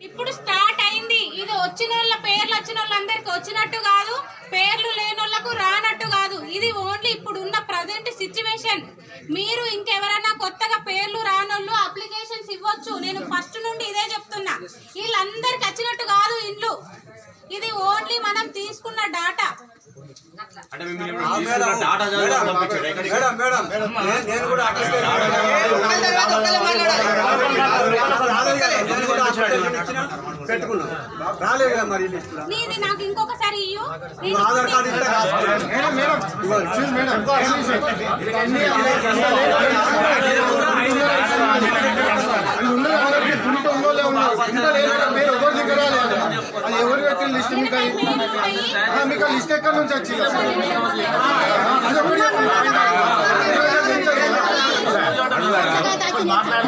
ఇప్పుడు స్టార్ట్ అయింది. ఇది వచ్చిన వాళ్ళ పేర్లు వచ్చిన వాళ్ళందరికి వచ్చినట్టు కాదు పేర్లు లేని వాళ్ళకు రానట్టు కాదు. ఇది ఓన్లీ ఇప్పుడు ఉన్న ప్రజెంట్ సిచ్యువేషన్ మీరు ఇంకెవరైనా కొత్తగా పేర్లు రానోళ్ళు అప్లికేషన్స్ ఇవ్వచ్చు. నేను ఫస్ట్ నుండి ఇదే చెప్తున్నా. వీళ్ళందరికి వచ్చినట్టు కాదు ఇండ్లు. ఇది ఓన్లీ మనం తీసుకున్న డాటా అంటే మిమ్మల్ని ఇప్పుడు తీసుకున్న డాటా చదివి పంపించాడు ఎక్కడికి మేడం మేడం నేను- నేను కూడా అటెండ్ పెట్టుకున్నాం రాలేదు కదా మరి నాకు ఇంకొకసారి ఆధార్ కార్డు ఎవరు పెట్టిన లిస్ట్ మీకు మీకు లిస్ట్ ఎక్కడి నుంచి వచ్చింది మరి